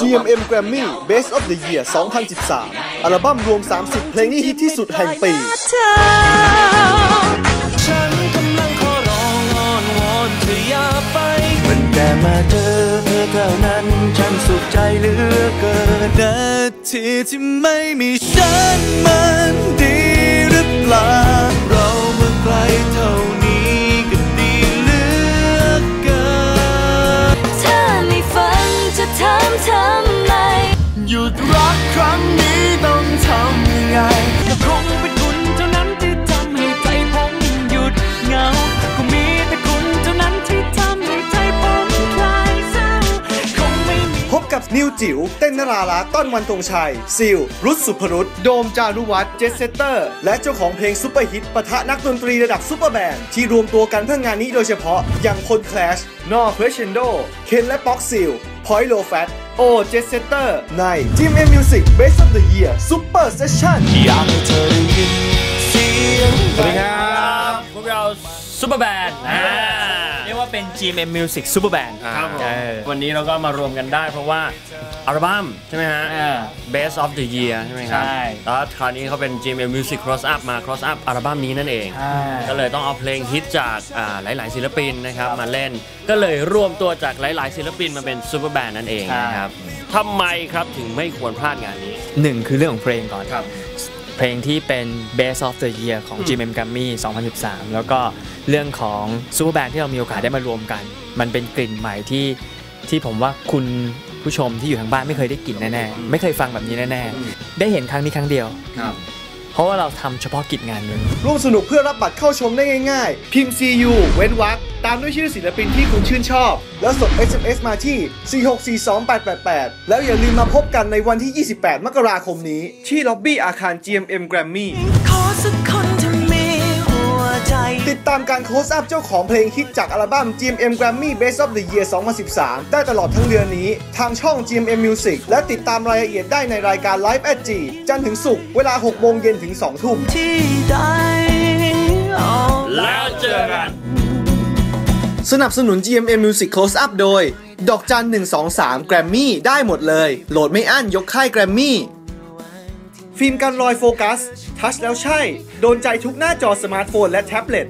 GMM Grammy Best of the Year 2013 อัลบั้มรวม 30 เพลงที่ฮิตที่สุดแห่งปี ฉันกำลังขอร้องอ้อนวอนเธออย่าไปมันแต่มาเจอเธอเท่านั้นฉันสุขใจเหลือเกินนาทีที่ไม่มีฉันมันดี หยุดรักครั้งนี้ต้องทำยังไงก็คงเป็นคุณเท่านั้นที่ทำให้ใจผมหยุดเหงาก็มีแต่คุณเท่านั้นที่ทำให้ใจผมคลายเศร้าคงไม่มีพบกับนิวจิ๋วเต้นนรารักษ์ต้นวันธงชัย ซิลรุตสุภรุตโดมจารุวัฒน์เจสเซเตอร์ และเจ้าของเพลงซุปเปอร์ฮิตปะทะนักดนตรีระดับซุปเปอร์แบนด์ที่รวมตัวกันเพื่องานนี้โดยเฉพาะอย่างคนคลาชนอเครชเชนโดเคนและป๊อกซิลพอยโลแฟต โอเจสเซเตอร์ใน GMM Music Best of the Year Super Session อยากให้เธอได้ยินเสียงสวัสดีครับ พวกเราซูเปอร์แบนด์ เรียกว่าเป็น GMM Music Super Band ครับผมเออวันนี้เราก็มารวมกันได้เพราะว่าอัลบั้มใช่ไหมฮะ Best of the Year ใช่ไหมครับใช่แล้วคราวนี้เขาเป็น GMM Music Cross Up มา Cross Up อัลบั้มนี้นั่นเอง ก็เลยต้องเอาเพลงฮิตจากอ่าหลาย ๆ ศิลปินนะครับมาเล่น ก็เลยรวมตัวจากหลาย ๆ ศิลปินมาเป็นซูเปอร์แบนด์นั่นเองนะครับทำไมครับถึงไม่ควรพลาดงานนี้หนึ่งคือเรื่องของเพลงก่อนครับ เพลงที่เป็น Best of the Year ของ GMM Grammy 2013 แล้วก็เรื่องของซูเปอร์แบนด์ที่เรามีโอกาสได้มารวมกัน มันเป็นกลิ่นใหม่ที่ที่ผมว่าคุณผู้ชมที่อยู่ทางบ้านไม่เคยได้กลิ่นแน่ๆ ไม่เคยฟังแบบนี้แน่ๆ ได้เห็นครั้งนี้ครั้งเดียวค รับเพราะว่าเราทำเฉพาะกิจงานนี้ร่วมสนุกเพื่อรับบัตรเข้าชมได้ง่ายๆ พิมพ์ CU เว้นวรรคตามด้วยชื่อศิลปินที่คุณชื่นชอบ แล้วส่ง SMS มาที่ 4642888 แล้วอย่าลืมมาพบกันในวันที่ 28 มกราคมนี้ ที่ล็อบบี้อาคาร GMM Grammy ใจ ติดตามการโค้ชอัพเจ้าของเพลงฮิตจากอัลบั้ม GMM Grammy Best of the Year 2013 ได้ตลอดทั้งเดือนนี้ ทางช่อง GMM Music และติดตามรายละเอียดได้ในรายการ Live at G จันทร์ถึงศุกร์เวลา 6 โมงเย็นถึง 2 ทุ่มที่ใดอ๋อแล้วเจอกันสนับสนุน GMM Music Close Up โดย ดอกจัน 123 Grammy ได้หมดเลย โหลดไม่อั้นยกค่าย Grammy ฟิล์มกันรอยโฟกัส ทัชแล้วใช่ โดนใจทุกหน้าจอสมาร์ทโฟนและแท็บเล็ต